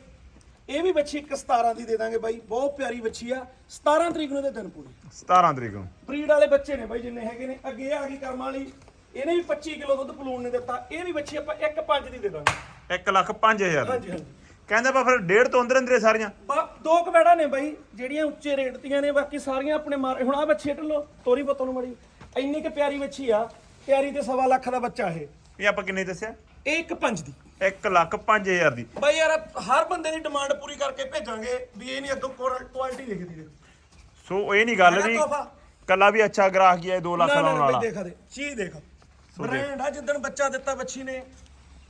ਇਹ ਵੀ ਬੱਚੀ ਇੱਕ 17 ਦੀ ਦੇ ਦਾਂਗੇ ਬਾਈ ਬਹੁਤ ਪਿਆਰੀ ਬੱਚੀ ਆ। 17 ਤਰੀਕ ਨੂੰ ਇਹਦੇ ਦਿਨ ਪੂਰੇ। 17 ਤਰੀਕ ਨੂੰ। ਬਰੀਡ ਵਾਲੇ ਬੱਚੇ ਨੇ ਬਾਈ ਜਿੰਨੇ ਹੈਗੇ ਨੇ। ਅੱਗੇ ਆ ਗਈ ਕਰਮ ਵਾਲੀ। ਇਹਨੇ ਵੀ 25 ਕਿਲੋ ਦੁੱਧ ਪਲੂਣ ਨੇ ਦਿੱਤਾ। ਇਹ ਵੀ ਬੱਚੀ ਆਪਾਂ 1.5 ਦੀ ਦੇ ਦਾਂਗੇ। 1 ਲੱਖ 5000 ਦੀ। ਹਾਂਜੀ ਹਾਂਜੀ। ਕਹਿੰਦੇ ਆਪਾਂ ਫਿਰ ਡੇਢ ਤੋਂ ਅੰਦਰ ਅੰਦਰੇ ਸਾਰੀਆਂ। ਬਾ ਦੋ ਕਬੈੜਾ ਨੇ ਬਾਈ ਜਿਹੜੀਆਂ ਉੱਚੇ ਰੇਟ ਦੀਆਂ ਨੇ। ਬਾਕੀ ਸਾਰੀਆਂ ਆਪਣੇ ਮਾਰ ਹੁਣ ਆ ਬੱਚੇ ਢੱਲੋ ਤੋਰੀ ਪਤੋਂ ਨੂੰ ਮੜੀ। ਇੰਨੀ ਕਿ ਪਿਆਰੀ ਬੱਚੀ ਆ। ਪਿਆਰੀ ਤੇ ਸਵਾ ਲੱਖ ਦਾ ਬੱਚਾ ਇਹ। ਇਹ ਆਪਾਂ ਕਿੰਨੇ ਦੱਸਿਆ? ਇਹ ਇੱਕ ਪੰਜ ਦੀ। 1 ਲੱਖ 5000 ਦੀ। ਬਾਈ ਯਾਰ ਹਰ ਬੰਦੇ ਦੀ ਡਿਮਾਂਡ ਪੂਰੀ ਕਰਕੇ ਭੇਜਾਂਗੇ ਵੀ ਇਹ ਨਹੀਂ ਅੱਗੋਂ ਕੁਆਲਿਟੀ ਦੇਖਦੀ ਦੇ ਸੋ ਇਹ ਨਹੀਂ ਗੱਲ ਵੀ? ਕੱਲਾ ਵੀ ਅੱਛਾ ਗ੍ਰਾਹਕ ਹੀ ਹੈ 2 ਲੱਖ ਲਾਉਣ ਵਾਲਾ। ਦੇਖਾ ਦੇ ਚੀਜ਼ ਦੇਖ। ਬ੍ਰਾਂਡ ਆ ਜਿੱਦਣ ਬੱਚਾ ਦਿੱਤਾ ਬੱਚੀ ਨੇ।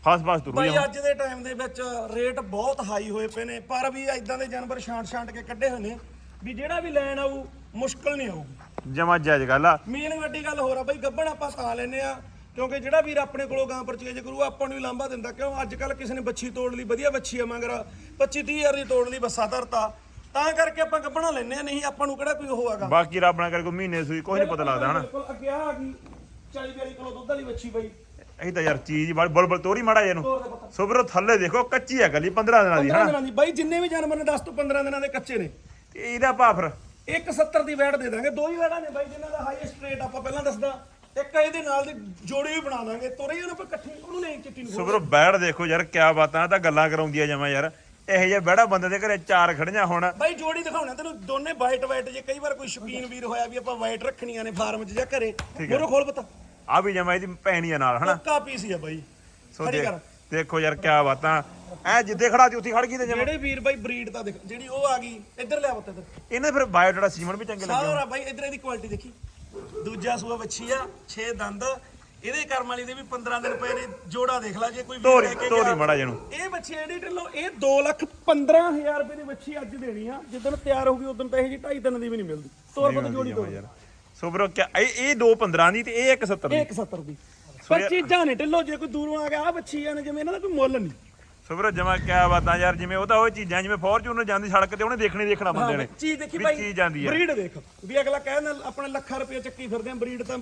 ਫਸ ਫਸ ਤੁਰੂ ਬਾਈ ਅੱਜ ਦੇ ਟਾਈਮ ਦੇ ਵਿੱਚ ਰੇਟ ਬਹੁਤ ਹਾਈ ਹੋਏ ਪਏ ਨੇ ਪਰ ਵੀ ਇਦਾਂ ਦੇ ਜਾਨਵਰ ਛਾਂਟ ਛਾਂਟ ਕੇ ਕੱਢੇ ਹੋਏ ਨੇ ਵੀ ਜਿਹੜਾ ਵੀ ਲੈਣ ਆਊ ਮੁਸ਼ਕਲ ਨਹੀਂ ਆਊਗੀ। ਜਮਾ ਜਾਇਜ਼ ਗੱਲ ਆ। ਮੇਨ ਵੱਡੀ ਗੱਲ ਹੋਰ ਆ ਬਈ ਗੱਬਣ ਆਪਾਂ ਤਾਂ ਲੈਨੇ ਆ ਕਿਉਂਕਿ ਜਿਹੜਾ ਵੀਰ ਆਪਣੇ ਕੋਲੋਂ ਗਾਂ ਪਰਚੇਜ ਕਰੂ ਆਪਾਂ ਨੂੰ ਹੀ ਲਾਂਭਾ ਦਿੰਦਾ। ਕਿਉਂ? ਅੱਜ ਕੱਲ ਕਿਸੇ ਨੇ ਬੱਚੀ ਤੋੜ ਲਈ ਵਧੀਆ ਬੱਚੀ ਆ ਮਗਰ। 25 30 ਹਜ਼ਾਰ ਦੀ ਤੋੜ ਲਈ ਬੱਸਾ ਧਰਤਾ ਤਾਂ। ਕਰਕੇ ਆਪਾਂ ਗੱਬਣਾ ਲੈਨੇ ਆ ਨਹੀਂ ਆਪਾਂ ਨੂੰ ਕਿਹੜਾ ਕੋਈ ਉਹ ਹੈਗਾ। ਬਾਕੀ ਰੱਬ ਨਾ ਕਰੇ ਕੋਈ ਮਹੀਨੇ ਸੂਈ ਕੋਈ ਨਹੀਂ ਪਤਾ ਲੱਗਦਾ ਹਨਾ? ਬਿਲਕੁਲ ਅੱਗੇ ਆ ਗਈ। 40 42 ਕਿਲੋ ਦੁੱਧ ਵਾਲੀ ਬੱਚੀ ਬਈ। ਅਸੀਂ ਤਾਂ ਯਾਰ ਚੀਜ਼ ਬੜ ਬੁਲਬੁਲ ਤੋਰੀ ਮਾੜਾ ਜੇ ਨੂੰ ਤੋਰ ਦੇ ਪਤਾ। ਸੋ ਵੀਰੋ ਥੱਲੇ ਦੇਖੋ ਕੱਚੀ ਆ ਗਲੀ 15 ਦਿਨਾਂ ਦੀ 15 ਹਨਾ? ਦਿਨਾਂ ਦੀ। ਬਾਈ ਜਿੰਨੇ ਵੀ ਜਾਨਵਰ ਨੇ 10 ਤੋਂ 15 ਦਿਨਾਂ ਦੇ ਕੱਚੇ ਨੇ। ਤੇ ਇਹਦਾ ਭਾ ਫਿਰ। 170 ਦੀ ਵੈਟ ਦੇ ਦਾਂਗੇ। ਦੋ ਹੀ ਵੈਟਾਂ ਨੇ ਬਾਈ ਜਿਨ੍ਹਾਂ ਦਾ ਹਾਈਐਸਟ ਰੇਟ ਆਪਾਂ ਪਹਿਲਾਂ ਦੱਸਦਾ। ਇੱਕ ਇਹਦੇ ਨਾਲ ਦੀ ਜੋੜੀ ਵੀ ਬਣਾ ਦਾਂਗੇ ਤੋਰੇ ਜਣ ਆਪਾਂ ਇਕੱਠੀ ਉਹਨੂੰ ਲੈ ਚਿੱਟੀ ਨੂੰ ਸੋ ਵੀਰੋ ਬੈੜ ਦੇਖੋ ਯਾਰ ਕਿਆ ਬਾਤਾਂ ਇਹ ਤਾਂ ਗੱਲਾਂ ਕਰਾਉਂਦੀਆਂ ਜਮਾ ਯਾਰ। ਇਹੋ ਜਿਹਾ ਬੈੜਾ ਬੰਦੇ ਦੇ ਘਰੇ ਚਾਰ ਖੜੀਆਂ ਹੁਣ। ਬਾਈ ਜੋੜੀ ਦਿਖਾਉਣਾ ਤੈਨੂੰ ਦੋਨੇ ਵਾਈਟ ਵਾਈਟ ਜੇ ਕਈ ਵਾਰ ਕੋਈ ਸ਼ੌਕੀਨ ਵੀਰ ਹੋਇਆ ਵੀ ਆਪਾਂ ਵਾਈਟ ਰੱਖਣੀਆਂ ਨੇ ਫਾਰਮ 'ਚ ਜਾਂ ਘਰੇ ਮੋਰੋ ਖੋਲ ਪਤਾ। ਆ ਵੀ ਜਮਾ ਇਹਦੀ ਭੈਣੀ ਆ ਨਾਲ ਹਨਾ? ਪੱਕਾ ਪੀਸ ਆ ਬਾਈ। ਸੋ ਖੜੀ ਦੇਖ ਕਰ। ਦੇਖੋ ਯਾਰ ਕਿਆ ਬਾਤਾਂ। ਐ ਜਿੱਦੇ ਖੜਾ ਤੀ ਉੱਥੇ ਖੜ ਗਈ ਤੇ ਜਮਾ। ਜਿਹੜੇ ਵੀਰ ਬਾਈ ਬਰੀਡ ਤਾਂ ਦੇਖ ਜਿਹੜੀ ਉਹ ਆ ਗਈ ਇੱਧਰ ਲਿਆ ਪੁੱਤ ਇੱਧਰ। ਇਹਨੇ ਫਿਰ ਬਾਇਓਡਾਟਾ ਸੀਮਨ ਵੀ ਚੰਗੇ ਲੱਗੇ ਸਾਰਾ ਬਾਈ ਇੱਧਰ ਇਹਦੀ ਕੁਆਲਿਟੀ ਦੇਖੀ। ਦੂਜਾ ਸੂਆ ਵੱਛੀ ਆ 6 ਦੰਦ। ਇਹਦੇ ਕਰਮ ਵਾਲੀ ਦੇ ਵੀ 15 ਦਿਨ ਪਏ ਨੇ ਜੋੜਾ ਦੇਖ ਲੈ ਜੇ ਕੋਈ ਵੀਰ ਧੋਰੀ ਲੈ ਕੇ। ਮੜਾ ਜਣੂ ਇਹ ਬੱਚੇ ਜਿਹੜੀ ਢਿੱਲੋਂ ਇਹ 2 ਲੱਖ 15000 ਰੁਪਏ ਦੀ ਬੱਚੀ ਅੱਜ ਦੇਣੀ ਆ। ਜਿੱਦਣ ਤਿਆਰ ਹੋਊਗੀ ਉਦੋਂ ਤਾਂ ਇਹ ਜੀ 2.5 ਦਿਨ ਦੀ ਵੀ ਨਹੀਂ ਮਿਲਦੀ। ਤੋਰ ਪਤ ਜੋੜੀ ਤੋਰ। ਯਾਰ। ਸੋ ਵੀਰੋ ਕਿਆ ਇਹ ਇਹ 215 ਦੀ ਤੇ ਇਹ 170 ਦੀ। ਇਹ 170 ਦੀ। ਪਰ ਚੀਜ਼ਾਂ ਨੇ ਢਿੱਲੋਂ ਜੇ ਕੋਈ ਦੂਰੋਂ ਆ ਗਿਆ ਆ ਬੱਚੀ ਆ ਨੇ ਜਿਵੇਂ ਇਹਨਾਂ ਦਾ ਕੋਈ ਮੁੱਲ ਨਹੀਂ। ਸੋ ਵੀਰੋ ਜਮਾ ਕਿਆ ਬਾਤਾਂ ਯਾਰ ਜਿਵੇਂ ਉਹ ਤਾਂ ਉਹ ਚੀਜ਼ਾਂ ਜਿਵੇਂ ਫੋਰਚੂਨਰ ਜਾਂਦੀ ਸੜਕ ਤੇ ਉਹਨੇ ਦੇਖਣੀ ਦੇਖਣਾ ਬੰਦੇ ਨੇ। ਚੀਜ਼ ਦੇਖੀ ਵੀ ਬਾਈ ਚੀਜ਼ ਜਾਂਦੀ ਆ। ਬਰੀਡ ਦੇਖ ਵੀ ਅਗਲਾ ਕਹਿੰਦਾ ਆਪਣੇ ਲੱਖਾਂ ਰੁਪਏ ਚੱਕੀ ਫਿਰਦੇ ਆ ਬਰੀਡ ਤਾਂ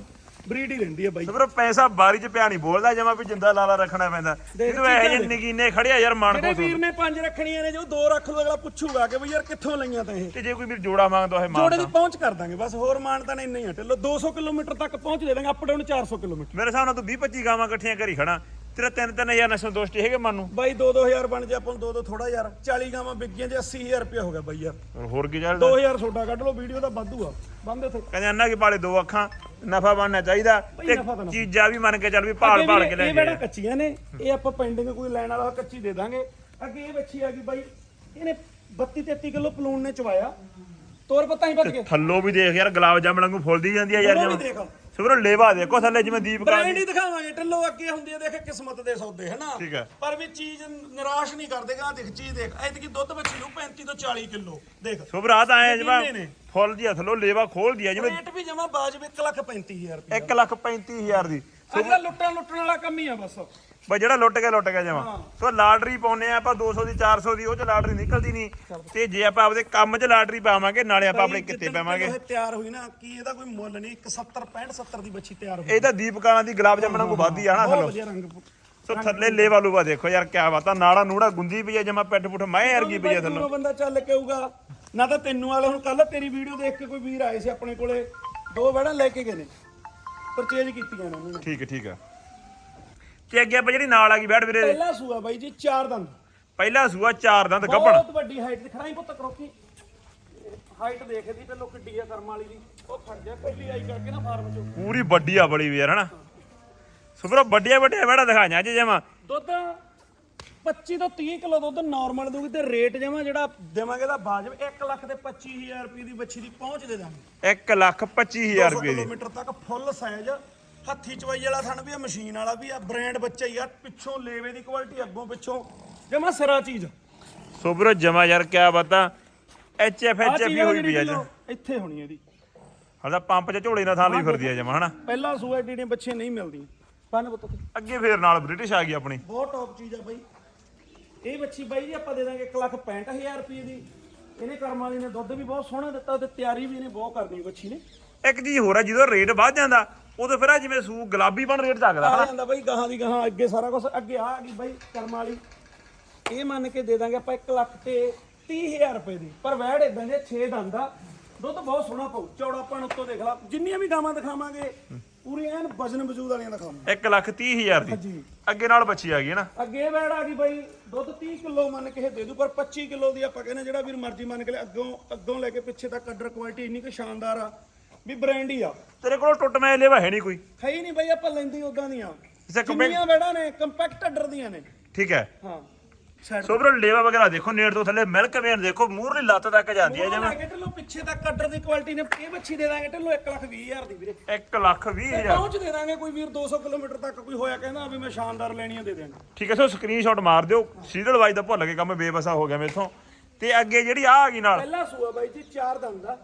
ਬਰੀਡ ਹੀ ਰਹਿੰਦੀ ਆ ਬਾਈ। ਸੋ ਵੀਰੋ ਪੈਸਾ ਬਾਰੀ ਚ ਪਿਆ ਨਹੀਂ ਬੋਲਦਾ ਜਮਾ ਵੀ ਜਿੰਦਾ ਲਾਲਾ ਰੱਖਣਾ ਪੈਂਦਾ। ਇਹਨੂੰ ਇਹ ਜਿਹੇ ਨਗੀਨੇ ਖੜਿਆ ਯਾਰ ਮਨ ਕੋ ਵੀਰ ਨੇ ਪੰਜ ਰੱਖਣੀਆਂ ਨੇ ਜੋ ਦੋ ਰੱਖ ਲੋ ਅਗਲਾ ਪੁੱਛੂਗਾ ਕਿ ਬਈ ਯਾਰ ਕਿੱਥੋਂ ਲਈਆਂ ਤਾਂ ਇਹ? ਤੇ ਜੇ ਕੋਈ ਵੀਰ ਜੋੜਾ ਮੰਗਦਾ ਹੋਏ ਜੋੜੇ ਮਾਨ ਦੀ ਪਹੁੰਚ ਕਰ ਦਾਂਗੇ ਬਸ ਹੋਰ ਮਾਨਤਾ ਨਹੀਂ ਨਹੀਂ ਹਟੇ 200 ਕਿਲੋਮੀਟਰ ਤੱਕ ਪਹੁੰਚ ਦੇ ਦਾਂਗੇ ਅਪ ਡਾਊਨ 400 ਕਿਲੋਮੀਟਰ। ਮੇਰੇ ਹਿਸਾਬ ਨਾਲ ਤੂੰ 20 25 ਗਾਵਾਂ ਇਕੱਠੀਆਂ ਕਰੀ ਖੜਾ। ਤੇਰਾ 3 3000 ਨਾਲ ਸੰਤੁਸ਼ਟੀ ਹੈਗੇ ਮਨ? ਨੂੰ ਬਾਈ 2-2000 ਬਣ ਜਾ ਆਪਾਂ ਨੂੰ 2-2 ਥੋੜਾ ਯਾਰ 40 ਗਾਵਾਂ ਵਿਕੀਆਂ ਜੇ 80000 ਰੁਪਏ ਹੋ ਗਿਆ ਬਾਈ ਯਾਰ। ਹੋਰ- ਹੋਰ ਕੀ ਚੱਲਦਾ? 2000 ਛੋਟਾ ਕੱਢ ਲਓ ਵੀਡੀਓ ਦਾ ਵਾਧੂ ਆ। ਬੰਦੇ ਉੱਥੇ ਕਹਿੰਦੇ ਅੰਨਾ ਕੀ ਪਾਲੇ ਦੋ ਅੱਖਾਂ ਨਫਾ ਬਣਨਾ ਚਾਹੀਦਾ ਬਈ ਤੇ ਨਫ਼ਾ ਤਾਂ ਨਫ਼ਾ। ਚੀਜ਼ਾਂ ਵੀ ਮੰਨ ਕੇ ਚੱਲ ਵੀ ਭਾਲ ਭਾਲ ਕੇ ਲੈ ਇਹ ਕੇ ਬੜਾ ਕੱਚੀਆਂ ਨੇ ਇਹ ਆਪਾਂ ਪੈਂਡਿੰਗ ਕੋਈ ਲੈਣ ਵਾਲਾ ਹੋਇਆ ਕੱਚੀ ਦੇ ਦਾਂਗੇ। ਅੱਗੇ ਇਹ ਬੱਚੀ ਆ ਗਈ ਬਾਈ ਇਹਨੇ 32 33 ਕਿਲੋ ਪਲੂਣ ਨੇ ਚਵਾਇਆ। ਤੋਰ ਪਤਾ ਹੀ ਭੱਜ ਗਏ। ਥੱਲੋਂ ਵੀ ਦੇਖ ਯਾਰ ਗੁਲਾਬ ਜਾਮਣ ਵਾਂਗੂ ਫੁੱਲਦੀ ਜਾਂਦੀ ਆ ਯਾਰ ਉਹ ਵੀ ਦੇਖ। ਸੁਬਰੋ ਲੇਵਾ ਦੇਖੋ ਥੱਲੇ ਜਿਵੇਂ ਦੀਪ ਕਾ ਬ੍ਰਾਂਡ ਹੀ ਦਿਖਾਵਾਂਗੇ ਟੱਲੋ ਅੱਗੇ ਹੁੰਦੀ ਹੈ ਦੇਖ ਕਿਸਮਤ ਦੇ ਸੌਦੇ ਹਨਾ? ਠੀਕ ਹੈ। ਪਰ ਵੀ ਚੀਜ਼ ਨਿਰਾਸ਼ ਨਹੀਂ ਕਰਦੇਗਾ ਦੇਖ ਚੀਜ਼ ਦੇਖ ਐਤਕੀ ਦੁੱਧ ਬੱਚੀ ਨੂੰ 35 ਤੋਂ 40 ਕਿਲੋ ਦੇਖ। ਸੁਬਰਾ ਤਾਂ ਆਏ ਜਿਵੇਂ ਕਿੰਨੇ ਨੇ? ਫੁੱਲ ਦੀ ਥੱਲੋਂ ਲੇਵਾ ਖੋਲਦੀ ਆ ਜਿਵੇਂ ਰੇਟ ਵੀ ਜਮਾ ਬਾਜਬ 1 ਲੱਖ 35000 ਰੁਪਏ 1 ਲੱਖ 35000 ਦੀ। ਕੱਲ੍ਹ ਲੁੱਟਣ ਲੁੱਟਣ ਵਾਲਾ ਕੰਮ ਹੀ ਆ ਬਸ। ਬਈ ਜਿਹੜਾ ਲੁੱਟ ਕੇ ਲੁੱਟ ਗਿਆ ਜਮਾ। ਸੋ ਲਾਟਰੀ ਪਾਉਨੇ ਆ ਆਪਾਂ 200 ਦੀ 400 ਦੀ ਉਹ ਚ ਲਾਟਰੀ ਨਿਕਲਦੀ ਨਹੀਂ। ਤੇ ਜੇ ਆਪਾਂ ਆਪਦੇ ਕੰਮ 'ਚ ਲਾਟਰੀ ਪਾਵਾਂਗੇ ਨਾਲੇ ਆਪਾਂ ਆਪਣੇ ਕਿੱਤੇ ਪਾਵਾਂਗੇ। ਇਹ ਤਿਆਰ ਹੋਈ ਨਾ ਕੀ ਇਹਦਾ ਕੋਈ ਮੁੱਲ ਨਹੀਂ 170 65 70 ਦੀ ਬੱਚੀ ਤਿਆਰ ਹੋਈ। ਇਹ ਤਾਂ ਦੀ ਗੁਲਾਬ ਜਾਮਣਾ ਕੋ ਵਾਦੀ ਆ ਨਾ ਥੱਲੋਂ। ਸੋ ਥੱਲੇ ਲੇਵਾ ਲੂਵਾ ਦੇਖੋ ਯਾਰ ਕਿਆ ਬਾਤ ਆ। ਨਾੜਾ ਨੂੜਾ ਗੁੰਦੀ ਪਈ ਆ ਜਮਾ ਪੈਟ ਪੁੱਠ ਮੈਂ ਵਰਗੀ ਪਈ ਆ ਥੱਲੋਂ। ਬੰਦਾ ਚੱਲ ਕੇ ਆਊਗਾ। ਨਾ ਤਾਂ ਤੈਨੂੰ ਵਾਲੇ ਹੁਣ ਕੱਲ ਤੇਰੀ ਵੀਡੀਓ ਦੇਖ ਕੇ ਕੋਈ ਵੀਰ ਆਏ ਸੀ ਆਪਣੇ ਕੋਲੇ। ਦੋ ਵੜਾਂ ਲੈ ਕੇ ਗਏ ਨੇ। ਪਰਚੇਜ ਕੀਤੀਆਂ ਨੇ ਉਹਨਾਂ ਨੇ। ਠੀਕ ਹੈ ਠੀਕ ਹੈ। ਤੇ ਅੱਗੇ ਆਪਾਂ ਜਿਹੜੀ ਨਾਲ ਆ ਗਈ ਬੈਠ ਵੀਰੇ। ਪਹਿਲਾ ਸੂਆ ਬਾਈ ਜੀ ਚਾਰ ਦੰਦ। ਪਹਿਲਾ ਸੂਆ ਚਾਰ ਦੰਦ ਗੱਭਣ ਬਹੁਤ ਵੱਡੀ ਹਾਈਟ ਦਿਖਾਈ ਪੁੱਤ ਕਰੋਕੀ। ਹਾਈਟ ਦੇਖਦੀ ਪਹਿਲੋ ਕਿੱਡੀ ਆ ਕਰਮ ਵਾਲੀ ਦੀ। ਉਹ ਫੜ ਜਾ ਪਹਿਲੀ ਆਈ ਕਰਕੇ ਨਾ ਫਾਰਮ ਚੋਂ। ਪੂਰੀ ਵੱਡੀ ਆ ਬੜੀ ਵੀ ਯਾਰ ਹਨਾ? ਸੁਪਰੋ ਵੱਡੀਆਂ ਵੱਡੀਆਂ ਬੈੜਾ ਦਿਖਾਈਆਂ ਅੱਜ ਜਮਾ। ਦੁੱਧ 25 ਤੋਂ 30 ਕਿਲੋ ਦੁੱਧ ਨਾਰਮਲ ਦੂਗੀ ਤੇ ਰੇਟ ਜਮਾ ਜਿਹੜਾ ਦੇਵਾਂਗੇ ਦਾ ਬਾਜਬ 1 ਲੱਖ ਤੇ 25000 ਰੁਪਏ ਦੀ ਬੱਚੀ ਦੀ ਪਹੁੰਚ ਦੇ ਦਾਂਗੇ। 1 ਲੱਖ 25000 ਰੁਪਏ ਦੀ। ਕਿਲੋਮੀਟਰ ਤੱਕ ਫੁੱਲ ਸਾਈਜ਼ ਹੱਥੀ ਚਵਾਈ ਵਾਲਾ ਥਣ ਵੀ ਆ ਮਸ਼ੀਨ ਵਾਲਾ ਵੀ ਆ ਬ੍ਰਾਂਡ ਬੱਚਾ ਹੀ ਆ ਪਿੱਛੋਂ ਲੇਵੇ ਦੀ ਕੁਆਲਿਟੀ ਅੱਗੋਂ ਪਿੱਛੋਂ। ਜਮਾ ਸਿਰਾ ਚੀਜ਼। ਸੁਪਰੋ ਜਮਾ ਯਾਰ ਕਿਆ ਬਤਾ। ਐਚ ਐਫ ਐਚ ਐਫ ਹੋਈ ਵੀ ਅੱਜ ਇੱਥੇ ਹੋਣੀ ਇਹਦੀ। ਹਲਦਾ ਪੰਪ 'ਚ ਝੋਲੇ ਨਾਲ ਥਾਂ ਲਈ ਫਿਰਦੀ ਆ ਜਮਾ ਹਨਾ? ਪਹਿਲਾ ਸੂਆ ਏਡੀਆਂ ਬੱਚੇ ਨਹੀਂ ਮਿਲਦੀਆਂ। ਪੰਨ ਪੁੱਤ। ਅੱਗੇ ਫੇਰ ਨਾਲ ਬ੍ਰਿਟਿਸ਼ ਆ ਗਈ ਆਪਣੀ। ਬਹੁਤ ਟੌਪ ਚੀਜ਼ ਆ ਬਾਈ। ਇਹ ਬੱਚੀ ਬਾਈ ਜੀ ਆਪਾਂ ਦੇ ਦਾਂਗੇ 1 ਲੱਖ 65000 ਰੁਪਏ ਦੀ। ਇਹਨੇ ਕਰਮ ਵਾਲੀ ਨੇ ਦੁੱਧ ਵੀ ਬਹੁਤ ਸੋਹਣਾ ਦਿੱਤਾ ਤੇ ਤਿਆਰੀ ਵੀ ਇਹਨੇ ਬਹੁਤ ਕਰਨੀ ਬੱਚੀ ਨੇ। ਇੱਕ ਚੀਜ਼ ਹੋਰ ਆ ਜਦੋਂ ਰੇਟ ਵੱਧ ਜਾਂਦਾ ਉਦੋਂ ਫਿਰ ਆ ਜਿਵੇਂ ਸੂ ਗੁਲਾਬੀ ਬਣ ਰੇਟ ਚੱਕਦਾ ਆ ਜਾਂਦਾ ਬਾਈ ਗਾਹਾਂ ਦੀ ਗਾਹਾਂ ਅੱਗੇ ਸਾਰਾ ਕੁਝ ਅੱਗੇ ਆ ਗਈ ਬਾਈ ਕਰਮ ਵਾਲੀ। ਇਹ ਮੰਨ ਕੇ ਦੇ ਦਾਂਗੇ ਆਪਾਂ 1 ਲੱਖ ਤੇ 30000 ਰੁਪਏ ਦੀ। ਪਰ ਵੈੜ ਇਦਾਂ ਦੇ 6 ਦੰਦ ਆ ਦੁੱਧ ਬਹੁਤ ਸੋਹਣਾ ਪਾਉ ਚੌੜਾ ਆਪਾਂ ਨੂੰ ਉੱਤੋਂ ਦੇਖ ਲਾ। ਜਿੰਨੀਆਂ ਵੀ ਗਾਵਾਂ ਦਿਖਾਵਾਂਗੇ ਪੂਰੀ ਐਨ ਵਜਨ ਵਜੂਦ ਵਾਲੀਆਂ ਦਿਖਾਵਾਂਗੇ। 1 ਲੱਖ 30000 ਦੀ। ਜੀ ਅੱਗੇ ਨਾਲ ਬੱਚੀ ਆ ਗਈ ਹੈ ਨਾ ਅੱਗੇ ਵੈੜ ਆ ਗਈ ਬਾਈ ਦੁੱਧ 30 ਕਿਲੋ ਮੰਨ ਕੇ ਇਹ ਦੇ ਦੂ ਪਰ 25 ਕਿਲੋ ਦੀ ਆਪਾਂ ਕਹਿੰਦੇ ਜਿਹੜਾ ਵੀਰ ਮਰਜ਼ੀ ਮੰਨ ਕੇ ਲੈ ਅੱਗੋਂ ਅੱਗੋਂ ਲੈ ਕੇ ਪਿੱਛੇ ਤੱਕ ਕੱਡਰ ਕੁਆਲਿਟੀ ਇੰਨੀ ਕੁ ਸ਼ਾਨਦਾਰ ਆ। ਵੀ ਬ੍ਰਾਂਡ ਹੀ ਆ। ਤੇਰੇ ਕੋਲ ਟੁੱਟ ਮੈਂ ਲੈਵਾ ਹੈ ਨਹੀਂ ਕੋਈ। ਹੈ ਹੀ ਨਹੀਂ ਬਾਈ ਆਪਾਂ ਲੈਂਦੀ ਉਦਾਂ ਦੀਆਂ। ਇਸੇ ਜਿੰਨੀਆਂ ਵੈੜਾਂ ਨੇ ਕੰਪੈਕਟ ਅੱਡਰ ਦੀਆਂ ਨੇ। ਠੀਕ ਹੈ। ਹਾਂ ਸੋ ਵੀਰੋ ਲੇਵਾ ਵਗੈਰਾ ਦੇਖੋ ਨੇੜ ਤੋਂ ਥੱਲੇ ਮਿਲਕ ਵੇਨ ਦੇਖੋ ਮੂਹਰਲੀ ਲੱਤ ਤੱਕ ਜਾਂਦੀ ਹੈ ਜਿਵੇਂ ਲੈ ਕੇ ਢਿੱਲੋਂ ਪਿੱਛੇ ਤੱਕ ਕੱਟਰ ਦੀ ਕੁਆਲਿਟੀ ਨੇ ਇਹ ਬੱਚੀ ਦੇ ਦਾਂਗੇ ਢਿੱਲੋਂ 1 ਲੱਖ 20 ਹਜ਼ਾਰ ਦੀ ਵੀਰੇ। 1 ਲੱਖ 20 ਹਜ਼ਾਰ। ਪਹੁੰਚ ਦੇ ਦਾਂਗੇ ਕੋਈ ਵੀਰ 200 ਕਿਲੋਮੀਟਰ ਤੱਕ ਕੋਈ ਹੋਇਆ ਕਹਿੰਦਾ ਵੀ ਮੈਂ ਸ਼ਾਨਦਾਰ ਲੈਣੀਆਂ ਦੇ ਦਿਆਂਗੇ ਠੀਕ ਹੈ ਸੋ ਸਕਰੀਨਸ਼ਾਟ ਮਾਰ ਦਿਓ। ਸੀਰੀਅਲ ਵਾਈਜ਼ ਦਾ ਭੁੱਲ ਕੇ ਕੰਮ ਬੇਬਸਾ ਹੋ ਗਿਆ ਮੇਥੋਂ। ਤੇ ਅੱਗੇ ਜਿਹੜੀ ਆ ਆ ਗਈ ਨਾਲ। ਪਹਿਲਾ ਸੂਆ ਬਾਈ ਜੀ ਚਾਰ ਦੰਦ ਦਾ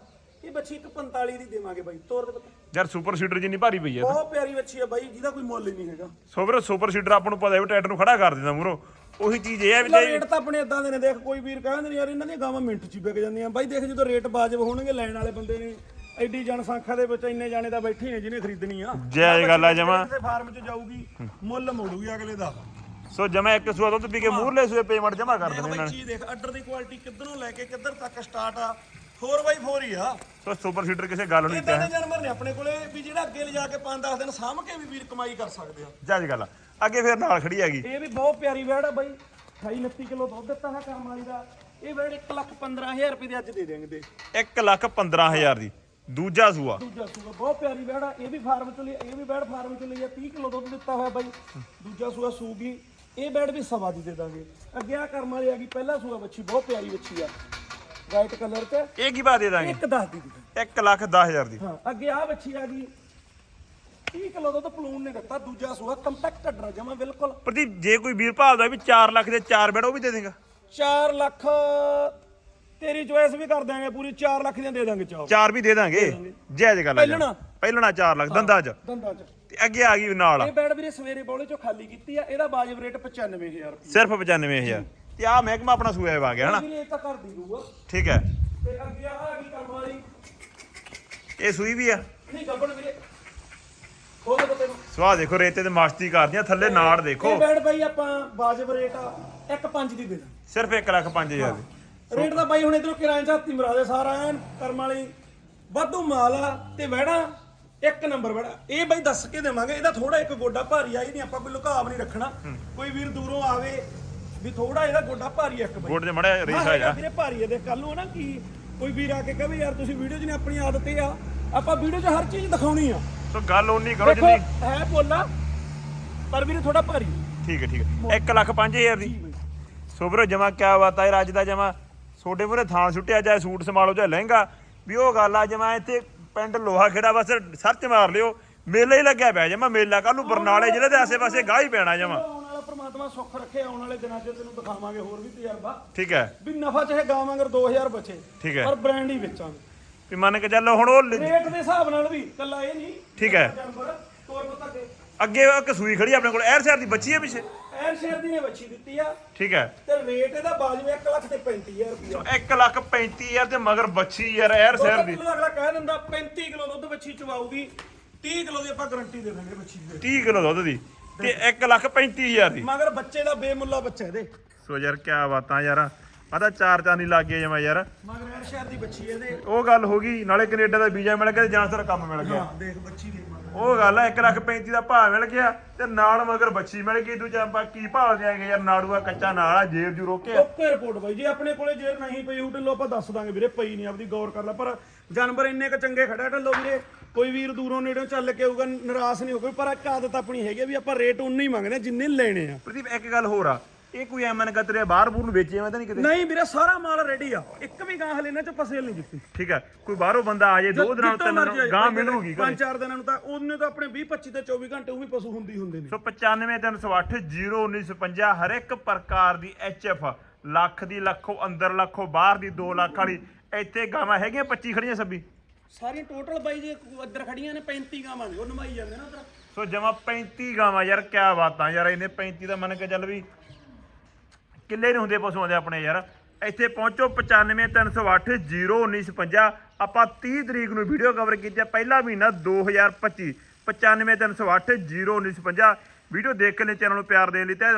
ਇਹ ਬੱਚੀ 145 ਦੀ ਦੇਵਾਂਗੇ ਬਾਈ ਤੋਰ ਦੇ ਪਤਾ ਯਾਰ ਸੁਪਰ ਸੀਡਰ ਜਿੰਨੀ ਭਾਰੀ ਪਈ ਹੈ ਬਹੁਤ ਪਿਆਰੀ ਬੱਚੀ ਆ ਬਾਈ ਜਿਹਦਾ ਕੋਈ ਮੁੱਲ ਹੀ ਨਹੀਂ ਹੈਗਾ। ਸੋ ਵੀਰੋ ਸੁਪਰ ਸੀਡਰ ਆਪਾਂ ਨੂੰ ਪਤਾ ਹੈ ਵੀ ਟਰੈਕਟਰ ਨੂੰ ਖੜਾ ਕਰ ਦਿੰਦਾ ਮੂਰੋ ਉਹੀ ਚੀਜ਼ ਇਹ ਹੈ ਵੀ ਜੇ ਰੇਟ ਤਾਂ ਆਪਣੇ ਇਦਾਂ ਦੇ ਨੇ ਦੇਖ ਕੋਈ ਵੀਰ ਕਹਿੰਦੇ ਨੇ ਯਾਰ ਇਹਨਾਂ ਦੀਆਂ ਗਾਵਾਂ ਮਿੰਟ ਚ ਹੀ ਵਿਕ ਜਾਂਦੀਆਂ। ਬਾਈ ਦੇਖ ਜਦੋਂ ਰੇਟ ਵਾਜਬ ਹੋਣਗੇ ਲੈਣ ਵਾਲੇ ਬੰਦੇ ਨੇ ਐਡੀ ਜਨਸੰਖਿਆ ਦੇ ਵਿੱਚ ਇੰਨੇ ਜਾਣੇ ਤਾਂ ਬੈਠੇ ਨੇ ਜਿਹਨੇ ਖਰੀਦਣੀ ਆ। ਜਾਇਜ਼ ਗੱਲ ਆ ਜਮਾਂ। ਕਿਸੇ ਫਾਰਮ 'ਚ ਜਾਊਗੀ ਮੁੱਲ ਮੋੜੂਗੀ ਅਗਲੇ ਦਾ। ਸੋ ਜਮਾ ਇੱਕ ਸੂਆ ਦੁੱਧ ਪੀ ਕੇ ਮੂਰਲੇ ਸੂਏ ਪੇਮੈਂਟ ਜਮਾ ਕਰ ਦਿੰਦੇ ਇਹਨਾਂ ਬਾਈ ਨੇ। ਚੀਜ਼ ਦੇਖ ਅੱਡਰ ਦੀ ਕੁਆਲਿਟੀ ਕਿੱਧਰੋਂ ਲੈ ਕੇ ਕਿੱਧਰ ਤੱਕ ਸਟਾਰਟ ਆ 4x4 ਹੀ ਆ। ਸੋ ਸੁਪਰ ਸੀਡਰ ਕਿਸੇ ਗੱਲ ਨਹੀਂ ਇਦਾਂ ਦੇ ਜਾਨਵਰ ਨੇ ਆਪਣੇ ਕੋਲੇ ਵੀ ਜਿਹੜਾ ਅੱਗੇ ਲਿਜਾ ਕੇ 5-10 ਦਿਨ ਸਾਂਭ ਕੇ ਵੀ ਵੀਰ ਕਮਾਈ ਕਰ ਸਕਦੇ ਆ। ਜੱਜ ਗੱਲ ਆ। ਅੱਗੇ ਫੇਰ ਨਾਲ ਖੜੀ ਹੈਗੀ। ਇਹ ਵੀ ਬਹੁਤ ਪਿਆਰੀ ਵੈੜ ਆ ਬਾਈ। 28 29 ਕਿਲੋ ਦੁੱਧ ਦਿੱਤਾ ਹੈ ਕਰਮ ਵਾਲੀ ਦਾ। ਇਹ ਵੈੜ 1 ਲੱਖ 15000 ਰੁਪਏ ਦੇ ਅੱਜ ਦੇ ਦੇਣਗੇ ਦੇ। 1 ਲੱਖ 15000 ਦੀ। ਦੂਜਾ ਸੂਆ। ਦੂਜਾ ਸੂਆ ਬਹੁਤ ਪਿਆਰੀ ਵੈੜ ਆ। ਇਹ ਵੀ ਫਾਰਮ ਚ ਲਈ ਇਹ ਵੀ ਵੈੜ ਫਾਰਮ ਚ ਲਈ ਆ। 30 ਕਿਲੋ ਦੁੱਧ ਦਿੱਤਾ ਹੋਇਆ ਬਾਈ। ਦੂਜਾ ਸੂਆ ਸੂਗੀ। ਇਹ ਵੈੜ ਵੀ ਸਵਾ ਦੀ ਦੇ ਦਾਂਗੇ। ਅੱਗੇ ਆ ਕਰਮ ਵਾਲੀ ਆ ਗਈ ਪਹਿਲਾ ਸੂਆ ਬੱਚੀ ਬਹੁਤ ਪਿਆਰੀ ਬੱਚੀ ਆ। ਵਾਈਟ ਕਲਰ ਤੇ ਇਹ ਕੀ ਬਾਤ ਦੇ ਦਾਂਗੇ? ਇੱਕ ਦੱਸ ਦੀ ਦੀ 1 ਲੱਖ 10000 ਦੀ। ਹਾਂ ਅੱਗੇ ਆ ਬੱਚੀ ਆ ਗਈ। 30 ਕਿਲੋ ਦੁੱਧ ਪਲੂਨ ਨੇ ਦਿੱਤਾ ਦੂਜਾ ਸੂਆ ਕੰਪੈਕਟ ਡਰਾ ਜਮਾ ਬਿਲਕੁਲ। ਪ੍ਰਦੀਪ ਜੇ ਕੋਈ ਵੀਰ ਭਾਲਦਾ ਵੀ 4 ਲੱਖ ਦੇ 4 ਬੈਡ ਉਹ ਵੀ ਦੇ ਦੇਗਾ। 4 ਲੱਖ ਤੇਰੀ ਚੋਇਸ ਵੀ ਕਰ ਦਾਂਗੇ ਪੂਰੀ 4 ਲੱਖ ਦੀਆਂ ਦੇ ਦਾਂਗੇ ਚਾਹ 4 ਵੀ ਦੇ ਦਾਂਗੇ? ਜਾਇਜ਼ ਗੱਲ ਆ ਪਹਿਲਣਾ। ਪਹਿਲਣਾ 4 ਲੱਖ ਦੰਦਾਂ 'ਚ। ਦੰਦਾਂ ਚ। ਤੇ ਅੱਗੇ ਆ ਗਈ ਨਾਲ। ਇਹ ਬੈਡ ਵੀਰੇ ਸਵੇਰੇ ਬੋਲੇ ਚੋਂ ਖਾਲੀ ਕੀਤੀ ਆ ਇਹਦਾ ਵਾਜਬ ਰੇਟ 95000 ਰੁਪਏ ਸਿਰਫ 95000 ਤੇ ਆ ਮਹਿਕਮਾ ਆਪਣਾ ਸੂਆ ਆ ਗਿਆ ਹਨਾ? ਇਹ ਤਾਂ ਦੀ ਠੀਕ ਹੈ। ਤੇ ਅੱਗੇ ਆ ਗਈ ਕੰਮ ਵਾਲੀ। ਇਹ ਸੂਈ ਵੀ ਆ? ਨਹੀਂ ਗੱਬੜ ਵੀਰੇ। ਖੋਲ ਦੇ ਤੈਨੂੰ ਸਵਾਹ ਦੇਖੋ ਰੇਤੇ ਤੇ ਮਸਤੀ ਕਰਦੀਆਂ ਥੱਲੇ ਨਾੜ ਦੇਖੋ। ਇਹ ਬੈਡ ਬਾਈ ਆਪਾਂ ਵਾਜਬ ਰੇਟ ਆ 1.5 ਦੀ ਦੇ ਦਾਂ ਸਿਰਫ 1 ਲੱਖ 5000 ਦੀ। ਰੇਟ ਦਾ ਬਾਈ ਹੁਣ ਇਧਰੋਂ ਕਿਰਾਏ ਝਾਤੀ ਮਰਾ ਦੇ ਸਾਰਾ ਐਨ ਕਰਮ ਵਾਲੀ। ਵਾਧੂ ਮਾਲ ਆ ਤੇ ਵਹਿਣਾ ਇੱਕ ਨੰਬਰ ਵਹਿਣਾ ਇਹ ਬਾਈ ਦੱਸ ਕੇ ਦੇਵਾਂਗੇ ਇਹਦਾ ਥੋੜਾ ਇੱਕ ਗੋਡਾ ਭਾਰੀ ਆ ਇਹ ਨਹੀਂ ਆਪਾਂ ਕੋਈ ਲੁਕਾਵ ਨਹੀਂ ਰੱਖਣਾ। ਕੋਈ ਵੀਰ ਦੂਰੋਂ ਆਵੇ ਵੀ ਥੋੜਾ ਇਹਦਾ ਗੋਡਾ ਭਾਰੀ ਆ ਇੱਕ ਬਾਈ ਗੋਡ ਦੇ ਮੜਾ ਰੇਸ ਆ ਜਾ ਵੀਰੇ ਭਾਰੀ ਆ। ਦੇ ਕੱਲ ਨੂੰ ਨਾ ਕੀ ਕੋਈ ਵੀਰ ਆ ਕੇ ਕਹੇ ਯਾਰ ਤੁਸੀਂ ਵੀਡੀਓ 'ਚ ਨੇ ਆਪਣੀ ਆਦਤ ਇਹ ਆ। ਆਪਾਂ ਵੀਡੀਓ 'ਚ ਹਰ ਚੀਜ਼ ਦਿਖਾਉਣੀ ਆ। ਸੋ ਗੱਲ ਉਨੀ ਕਰੋ ਦੇਖੋ ਜਿੰਨੀ ਹੈ ਬੋਲਾ ਪਰ ਵੀਰੇ ਥੋੜਾ ਭਾਰੀ। ਠੀਕ ਹੈ ਠੀਕ ਹੈ। 1 ਲੱਖ 5000 ਦੀ। ਸੋ ਵੀਰੋ ਜਮਾ ਕਿਆ ਬਾਤ ਹੈ ਅੱਜ ਦਾ ਜਮਾ। ਛੋਡੇ ਮੂਰੇ ਥਾਂ ਸੁੱਟਿਆ ਜਾਏ ਸੂਟ ਸੰਭਾਲੋ ਚਾਹੇ ਲਹਿੰਗਾ। ਵੀ ਉਹ ਗੱਲ ਆ ਜਮਾ ਇੱਥੇ ਪਿੰਡ ਲੋਹਾ ਖੇੜਾ ਬਸ ਸਰਚ ਮਾਰ ਲਿਓ। ਮੇਲਾ ਹੀ ਲੱਗਿਆ ਪਿਆ ਜਮਾ ਮੇਲਾ। ਕੱਲ ਨੂੰ ਬਰਨਾਲੇ ਜ਼ਿਲ੍ਹੇ ਦੇ ਆਸੇ-ਪਾਸੇ ਗਾਹ ਹੀ ਪੈਣਾ ਜਮਾ। ਪ੍ਰਮਾਤਮਾ ਸੁੱਖ ਰੱਖੇ ਆਉਣ ਵਾਲੇ ਦਿਨਾਂ 'ਚ ਤੈਨੂੰ ਦਿਖਾਵਾਂਗੇ ਹੋਰ ਵੀ ਤਜਰਬਾ। ਠੀਕ ਹੈ। ਵੀ ਨਫਾ ਚਾਹੇ ਗਾਵਾਂਗਰ 2000 ਬਚੇ ਠੀਕ ਹੈ। ਪਰ ਬ੍ਰਾਂਡ ਹੀ ਵੇਚਾਂਗੇ। ਵੀ ਮੰਨ ਕੇ ਚੱਲੋ ਹੁਣ ਉਹ ਲ- ਰੇਟ ਦੇ ਹਿਸਾਬ ਨਾਲ ਵੀ ਕੱਲਾ ਇਹ ਨਹੀਂ ਠੀਕ ਹੈ। ਜਾਨਵਰ ਤੋਰ ਪਤਾ ਕੇ ਅੱਗੇ ਉਹ ਇੱਕ ਸੂਈ ਖੜੀ ਆਪਣੇ ਕੋਲ ਐਰ ਸ਼ਹਿਰ ਦੀ ਬੱਚੀ ਹੈ ਪਿੱਛੇ। ਐਰ ਸ਼ੇਰ ਦੀ ਨੇ ਬੱਚੀ ਦਿੱਤੀ ਆ। ਠੀਕ ਹੈ। ਤੇ ਰੇਟ ਇਹਦਾ ਬਾਜੂ 1 ਲੱਖ ਤੇ 35000 ਰੁਪਇਆ 1 ਲੱਖ 35000 ਤੇ ਮਗਰ ਬੱਚੀ ਯਾਰ ਐਰ ਸ਼ਹਿਰ ਦੀ। ਅਗਲਾ ਕਹਿ ਦਿੰਦਾ 35 ਕਿਲੋ ਦੁੱਧ ਬੱਚੀ ਚਵਾਊਗੀ 30 ਕਿਲੋ ਦੀ ਆਪਾਂ ਗਾਰੰਟੀ ਦੇ ਦਾਂਗੇ ਬੱਚੀ ਦੀ। 30 ਕਿਲੋ ਦੁੱਧ ਦੀ। ਤੇ 1 ਲੱਖ 35000 ਦੀ। ਮਗਰ ਬੱਚੇ ਦਾ ਬੇਮੁੱਲਾ ਬੱਚਾ ਇਹਦੇ। ਸੋ ਯਾਰ ਕਿਆ ਬਾਤਾਂ ਯਾਰ। ਪਤਾ ਚਾਰ ਚਾਂਦੀ ਲੱਗ ਗਏ ਜਮਾ ਯਾਰ। ਮਗਰ ਐਰ ਸ਼ੇਰ ਦੀ ਬੱਚੀ ਇਹਦੇ। ਉਹ ਗੱਲ ਹੋ ਗਈ ਨਾਲੇ ਕੈਨੇਡਾ ਦਾ ਵੀਜ਼ਾ ਮਿਲ ਗਿਆ ਤੇ ਜਾਂ ਤੇਰਾ ਕੰਮ ਮਿਲ ਗਿਆ। ਹਾਂ ਦੇਖ ਬੱਚੀ ਦੇਖ ਮਗਰ। ਉਹ ਗੱਲ ਆ 1 ਲੱਖ 35 ਦਾ ਭਾਅ ਮਿਲ ਗਿਆ ਤੇ ਨਾਲ ਮਗਰ ਬੱਚੀ ਮਿਲ ਗਈ। ਦੂਜਾ ਆਪਾਂ ਕੀ ਭਾਅ ਦਿਆਂਗੇ ਯਾਰ ਨਾੜੂਆ ਕੱਚਾ ਨਾਲ ਆ ਜੇਬ ਜੂ ਰੋਕੇ ਓਕੇ ਰਿਪੋਰਟ ਬਾਈ ਜੇ ਆਪਣੇ ਕੋਲੇ ਜੇ ਨਹੀਂ ਪਈ ਢਿੱਲੋ ਆਪਾਂ ਦੱਸ ਦਾਂਗੇ ਵੀਰੇ ਪਈ ਨਹੀਂ ਆਪਦੀ ਗੌਰ ਕਰ ਲੈ। ਪਰ ਜਾਨਵਰ ਇੰਨੇ ਕ ਚੰਗੇ ਖੜਾ ਢਿੱਲੋ ਵੀਰੇ। ਕੋਈ ਵੀਰ ਦੂਰੋਂ ਨੇੜੋਂ ਚੱਲ ਕੇ ਆਊਗਾ ਨਿਰਾਸ਼ ਨਹੀਂ ਹੋਊਗਾ ਪਰ ਇੱਕ ਆਦਤ ਆਪਣੀ ਹੈਗੀ ਆ ਵੀ ਆਪਾਂ ਰੇਟ ਉਨੇ ਹੀ ਮੰਗਦੇ ਆ ਜਿੰਨੇ ਲੈਣੇ ਆ। ਪ੍ਰਦੀਪ ਇੱਕ ਗੱਲ ਹੋਰ ਆ ਇਹ ਕੋਈ ਐਮਨ ਕਤਰੇ ਬਾਹਰ ਬੂਰ ਨੂੰ ਵੇਚੇ ਮੈਂ ਤਾਂ ਨਹੀਂ ਕਿਤੇ? ਨਹੀਂ ਵੀਰੇ ਸਾਰਾ ਮਾਲ ਰੈਡੀ ਆ। ਇੱਕ ਵੀ ਗਾਂ ਹਲੇ ਇਹਨਾਂ ਚ ਫਸੇਲ ਨਹੀਂ ਦਿੱਤੀ ਠੀਕ ਹੈ ਕੋਈ ਬਾਹਰੋਂ ਬੰਦਾ ਆ ਜੇ ਦੋ ਦਿਨਾਂ ਤਿੰਨ ਆ ਦਿਨ ਗਾਂ ਮਿਲੂਗੀ ਪੰਜ ਚਾਰ ਦਿਨਾਂ ਨੂੰ ਤਾਂ ਉਹਨੇ ਤਾਂ ਆਪਣੇ 20 25 ਤੇ 24 ਘੰਟੇ ਉਹ ਵੀ ਪਸ਼ੂ ਹੁੰਦੀ ਹੁੰਦੇ ਨੇ। ਸੋ 95308 01950 ਹਰ ਇੱਕ ਪ੍ਰਕਾਰ ਦੀ ਐਚਐਫ ਲੱਖ ਦੀ ਲੱਖੋਂ ਅੰਦਰ ਲੱਖੋਂ ਬਾਹਰ ਦੀ 2 ਲੱਖ ਵਾਲੀ ਇੱਥੇ ਗਾਵਾਂ ਹੈਗੀਆਂ 25 ਖੜੀਆਂ ਸੱਬੀ। ਸਾਰੀਆਂ ਟੋਟਲ ਬਾਈ ਜੇ ਅੰਦਰ ਖੜੀਆਂ ਨੇ 35 ਗਾਵਾਂ ਨੇ, ਉਹ ਨਮਾਈ ਜਾਂਦੇ ਨਾ ਉਧਰ। ਸੋ ਜਮਾ 35 ਗਾਵਾਂ, ਯਾਰ ਕਿਆ ਬਾਤਾਂ, ਯਾਰ ਇਹਨੇ 35 ਦਾ ਮੰਨ ਕੇ ਚੱਲ ਵੀ ਕਿੱਲੇ ਨਹੀਂ ਹੁੰਦੇ ਪਸ਼ੂਆਂ ਦੇ ਆਪਣੇ ਯਾਰ। ਇੱਥੇ ਪਹੁੰਚੋ 95308 01950 ਆਪਾਂ 30 ਤਰੀਕ ਨੂੰ ਵੀਡੀਓ ਕਵਰ ਕੀਤੀ ਆ ਪਹਿਲਾ ਮਹੀਨਾ 2025 95308 01950 ਵੀਡੀਓ ਦੇਖ ਕੇ ਲਈ ਚੈਨਲ ਨੂੰ ਪਿਆਰ ਦੇਣ ਲਈ ਤੇ